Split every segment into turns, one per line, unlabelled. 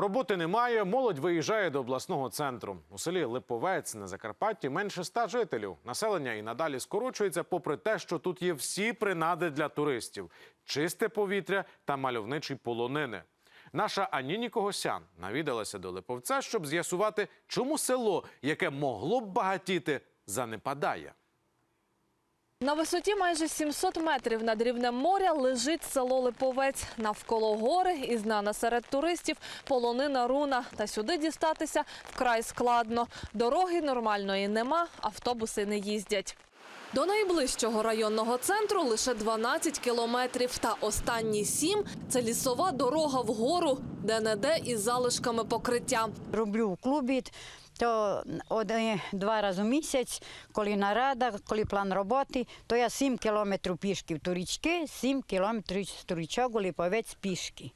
Роботи немає, молодь виїжджає до обласного центру. У селі Липовець на Закарпатті менше ста жителів. Населення і надалі скорочується, попри те, що тут є всі принади для туристів: чисте повітря та мальовничі полонини. Наша Аніні Когосян навідалася до Липовця, щоб з'ясувати, чому село, яке могло б багатіти, занепадає.
На висоті майже 700 метрів над рівнем моря лежить село Липовець. Навколо гори і знана серед туристів полонина руна. Та сюди дістатися вкрай складно. Дороги нормальної нема, автобуси не їздять. До найближчого районного центру лише 12 кілометрів. Та останні сім – це лісова дорога вгору, де-не-де із залишками покриття.
Роблю в клубі, то один, два рази в місяць, коли нарада, коли план роботи, то я 7 кілометрів пішки в турічки, 7 кілометрів турічок Липовець пішки.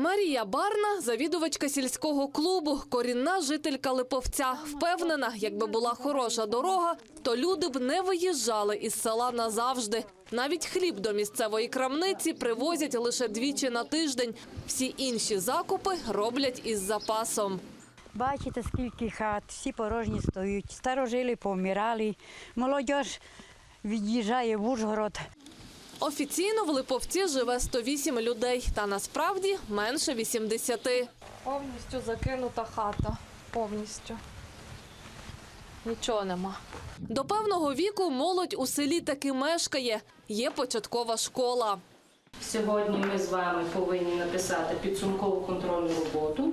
Марія Барна, завідувачка сільського клубу, корінна жителька Липовця. Впевнена, якби була хороша дорога, то люди б не виїжджали із села назавжди. Навіть хліб до місцевої крамниці привозять лише двічі на тиждень. Всі інші закупи роблять із запасом.
Бачите, скільки хат, всі порожні стоять, старожили повмирали, молодь від'їжджає в Ужгород.
Офіційно в Липовці живе 108 людей, та насправді менше 80. Повністю закинута хата. Повністю. Нічого нема. До певного віку молодь у селі таки мешкає. Є початкова школа.
Сьогодні ми з вами повинні написати підсумкову контрольну роботу.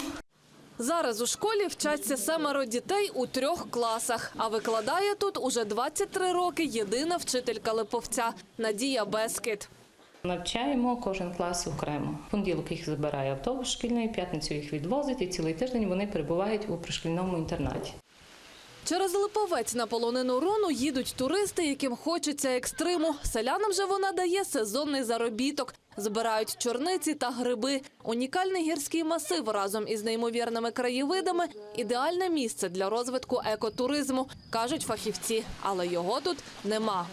Зараз у школі вчаться семеро дітей у трьох класах. А викладає тут уже 23 роки єдина вчителька Липовця Надія Бескіт.
Навчаємо кожен клас окремо. Понеділок їх забирає автобус шкільний, п'ятницю їх відвозить, і цілий тиждень вони перебувають у пришкільному інтернаті.
Через Липовець на полонину руну їдуть туристи, яким хочеться екстриму. Селянам же вона дає сезонний заробіток. Збирають чорниці та гриби. Унікальний гірський масив разом із неймовірними краєвидами ідеальне місце для розвитку екотуризму, кажуть фахівці. Але його тут нема.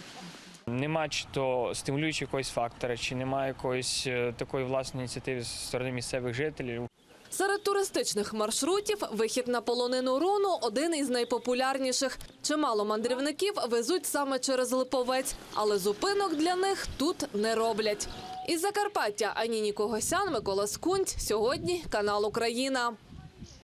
Нема чи то стимулюючого якогось фактора, чи немає якоїсь е, такої власної ініціативи з сторони місцевих жителів.
Серед туристичних маршрутів вихід на полонину руну один із найпопулярніших. Чимало мандрівників везуть саме через Липовець, але зупинок для них тут не роблять. Із Закарпаття Аніні Когосян, Микола Скунць. Сьогодні канал Україна.